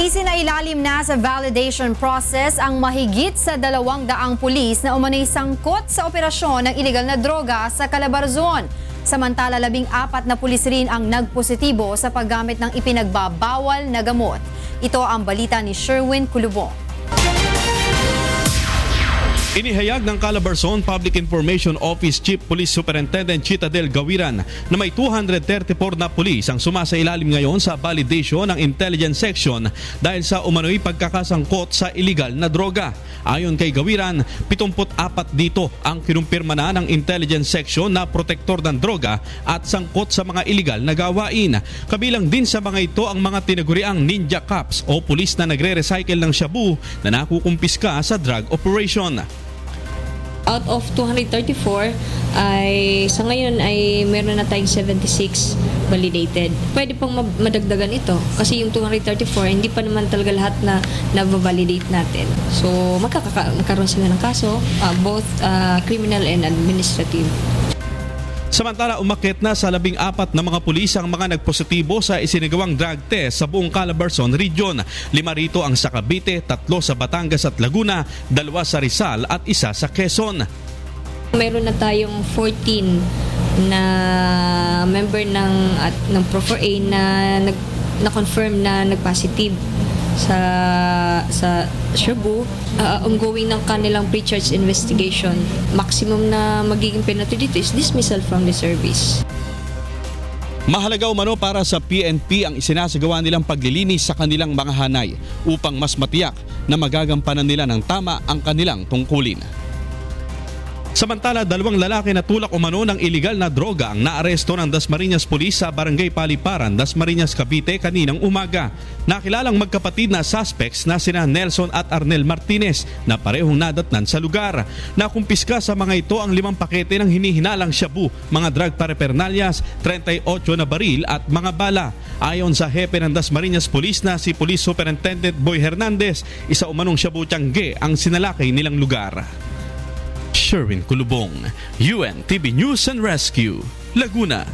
Isinailalim na sa validation process ang mahigit sa dalawang daang pulis na umano'y sangkot sa operasyon ng iligal na droga sa Calabarzon. Samantala, labing apat na pulis rin ang nagpositibo sa paggamit ng ipinagbabawal na gamot. Ito ang balita ni Sherwin Kulubong. Inihayag ng Calabarzon Public Information Office Chief Police Superintendent Chita Del Gawiran na may 234 na pulis ang sumasailalim ngayon sa validation ng Intelligence Section dahil sa umano'y pagkakasangkot sa illegal na droga. Ayon kay Gawiran, 74 dito ang kinumpirma na ng Intelligence Section na protektor ng droga at sangkot sa mga illegal na gawain. Kabilang din sa mga ito ang mga tinaguriang ninja cops o pulis na nagre-recycle ng shabu na nakukumpiska sa drug operation. Out of 234 ay sa ngayon ay meron na tayong 76 validated. Pwede pang ma- madagdagan ito kasi yung 234 hindi pa naman talaga lahat na na-validate natin. So magkaroon sila ng kaso uh, both uh, criminal and administrative. Samantala, umakit na sa labing apat na mga pulis ang mga nagpositibo sa isinagawang drug test sa buong Calabarzon region. Lima rito ang sa Cavite, tatlo sa Batangas at Laguna, dalawa sa Rizal at isa sa Quezon. Meron na tayong 14 na member ng at ng Pro 4A na nag na confirm na nag-positive sa sa Cebu uh, ongoing ng kanilang pre-charge investigation maximum na magiging penalty dito is dismissal from the service Mahalaga umano para sa PNP ang isinasagawa nilang paglilinis sa kanilang mga hanay upang mas matiyak na magagampanan nila ng tama ang kanilang tungkulin. Samantala, dalawang lalaki na tulak umano ng iligal na droga ang naaresto ng Dasmariñas Police sa Barangay Paliparan, Dasmariñas, Cavite kaninang umaga. Nakilalang magkapatid na suspects na sina Nelson at Arnel Martinez na parehong nadatnan sa lugar. Nakumpiska sa mga ito ang limang pakete ng hinihinalang shabu, mga drug paraphernalyas, 38 na baril at mga bala. Ayon sa hepe ng Dasmariñas Police na si Police Superintendent Boy Hernandez, isa umanong shabu tiyangge ang sinalakay nilang lugar. Sherwin Kulubong, UNTV News and Rescue, Laguna.